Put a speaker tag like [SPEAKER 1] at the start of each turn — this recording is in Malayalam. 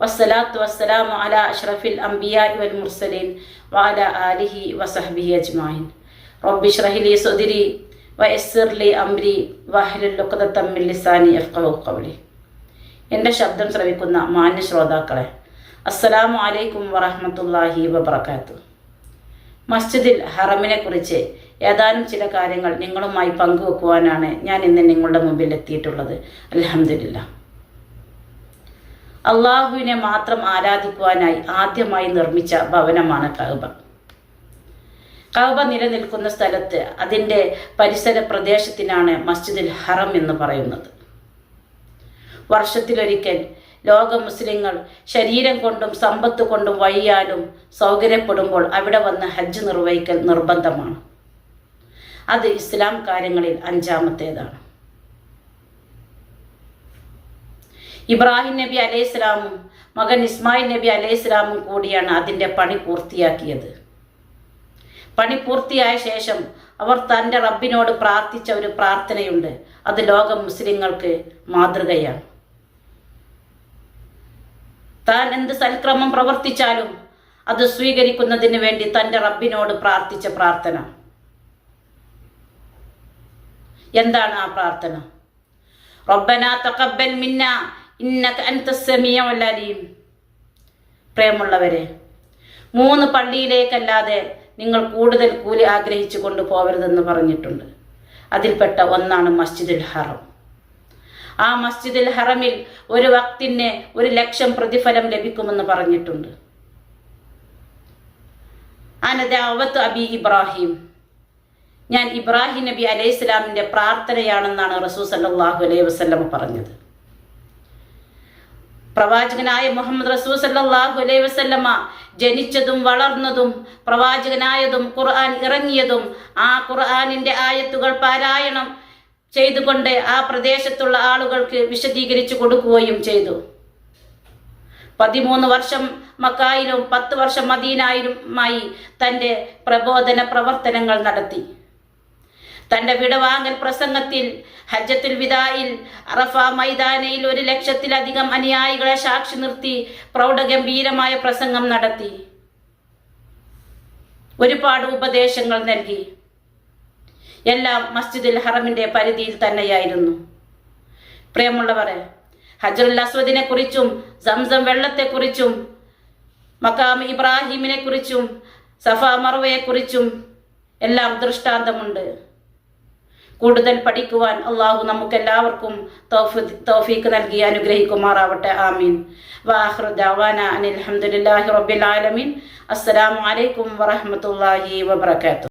[SPEAKER 1] വസ്സലാത്തു വസ്സലാമു അല അഷ്റഫിൽ അംബിയാ വൽ മുർസലീൻ വാല ആലിഹി വസഹ്ബിഹി അജ്മായിൻ. റബ്ബി ഷ്റഹിലി സുദിരി വയസ്സിർലി അംരി വഹ്ലുൽ ഉഖ്ദത്തം മിൻ ലിസാനി ഖൗലി. എന്റെ ശബ്ദം ശ്രവിക്കുന്ന മാന്യ ശ്രോതാക്കളെ അസ്സലാമു അലൈക്കും വറഹ്മത്തുള്ളാഹി വബർക്കാത്തു മസ്ജിദിൽ ഹറമിനെ കുറിച്ച് ഏതാനും ചില കാര്യങ്ങൾ നിങ്ങളുമായി പങ്കുവെക്കുവാനാണ് ഞാൻ ഇന്ന് നിങ്ങളുടെ മുമ്പിൽ എത്തിയിട്ടുള്ളത്. അലഹമില്ല അള്ളാഹുവിനെ മാത്രം ആരാധിക്കുവാനായി ആദ്യമായി നിർമ്മിച്ച ഭവനമാണ് കഅബ കഅബ നിലനിൽക്കുന്ന സ്ഥലത്ത് അതിന്റെ പരിസര പ്രദേശത്തിനാണ് മസ്ജിദുൽ ഹറം എന്ന് പറയുന്നത്. വർഷത്തിലൊരിക്കൽ ലോക മുസ്ലിങ്ങൾ ശരീരം കൊണ്ടും സമ്പത്ത് കൊണ്ടും വഴിയാലും സൗകര്യപ്പെടുമ്പോൾ അവിടെ വന്ന് ഹജ്ജ് നിർവഹിക്കൽ നിർബന്ധമാണ്. അത് ഇസ്ലാം കാര്യങ്ങളിൽ അഞ്ചാമത്തേതാണ്. ഇബ്രാഹിം നബി അലൈഹിസ്ലാമും മകൻ ഇസ്മായിൽ നബി അലൈഹിസ്ലാമും കൂടിയാണ് അതിന്റെ പണി പൂർത്തിയാക്കിയത്. പണി പൂർത്തിയായ ശേഷം അവർ തന്റെ റബ്ബിനോട് പ്രാർത്ഥിച്ച ഒരു പ്രാർത്ഥനയുണ്ട്. അത് ലോക മുസ്ലിങ്ങൾക്ക് മാതൃകയാണ്. താൻ എന്ത് സൽക്രമം പ്രവർത്തിച്ചാലും അത് സ്വീകരിക്കുന്നതിന് വേണ്ടി തന്റെ റബ്ബിനോട് പ്രാർത്ഥിച്ച പ്രാർത്ഥന. എന്താണ് ആ പ്രാർത്ഥന? റബ്ബന തഖബ്ബൽ മിന്ന ഇന്നക അൻത സമീഉൽ അലീം പ്രേമുള്ളവരെ മൂന്ന് പള്ളിയിലേക്കല്ലാതെ നിങ്ങൾ കൂടുതൽ കൂലി ആഗ്രഹിച്ചു കൊണ്ട് പോകരുതെന്ന് പറഞ്ഞിട്ടുണ്ട്. അതിൽപ്പെട്ട ഒന്നാണ് മസ്ജിദുൽ ഹറം. ആ മസ്ജിദുൽ ഹറമിൽ ഒരു വക്തിന് ഒരു ലക്ഷം പ്രതിഫലം ലഭിക്കുമെന്ന് പറഞ്ഞിട്ടുണ്ട്. അനദാവത്ത് അബി ഇബ്രാഹിം. ഞാൻ ഇബ്രാഹിം നബി അലൈഹി സ്വലാമിന്റെ പ്രാർത്ഥനയാണെന്നാണ് റസൂ സല്ലാഹു അലൈഹി വസ്ലമ പറഞ്ഞത്. പ്രവാചകനായ മുഹമ്മദ് റസൂ സല്ലാഹു അലൈ വസല്ലമ്മ ജനിച്ചതും വളർന്നതും പ്രവാചകനായതും ഖുർആൻ ഇറങ്ങിയതും ആ ഖുർആാനിന്റെ ആയത്തുകൾ പാരായണം ചെയ്തുകൊണ്ട് ആ പ്രദേശത്തുള്ള ആളുകൾക്ക് വിശദീകരിച്ചു കൊടുക്കുകയും ചെയ്തു. പതിമൂന്ന് വർഷം മക്കായിലും പത്ത് വർഷം മദീനായിലുമായി തന്റെ പ്രബോധന പ്രവർത്തനങ്ങൾ നടത്തി. തന്റെ വിടവാങ്ങൽ പ്രസംഗത്തിൽ ഹജ്ജത്തുൽ വിദായിൽ അറഫ മൈതാനയിൽ ഒരു ലക്ഷത്തിലധികം അനുയായികളെ സാക്ഷി നിർത്തി പ്രൗഢഗംഭീരമായ പ്രസംഗം നടത്തി. ഒരുപാട് ഉപദേശങ്ങൾ നൽകി. എല്ലാം മസ്ജിദുൽ ഹറമിന്റെ പരിധിയിൽ തന്നെയായിരുന്നു. പ്രിയമുള്ളവരെ ഹജറുൽ അസ്വദിനെ കുറിച്ചും സംസം വെള്ളത്തെക്കുറിച്ചും മക്കാം ഇബ്രാഹിമിനെ കുറിച്ചും സഫ മർവയെക്കുറിച്ചും എല്ലാം ദൃഷ്ടാന്തമുണ്ട്. കൂടുതൽ പഠിക്കുവാൻ അള്ളാഹു നമുക്ക് എല്ലാവർക്കും തൗഫീക്ക് നൽകി അനുഗ്രഹിക്കുമാറാവട്ടെ. ആമീൻ. വാഹ്റു ദാവാന അനിൽ അഹമ്മദില്ലാഹി റബ്ബിൽ ആലമീൻ. അസ്സലാമു അലൈക്കും വറഹ്മത്തുള്ളാഹി വബറകാതുഹു.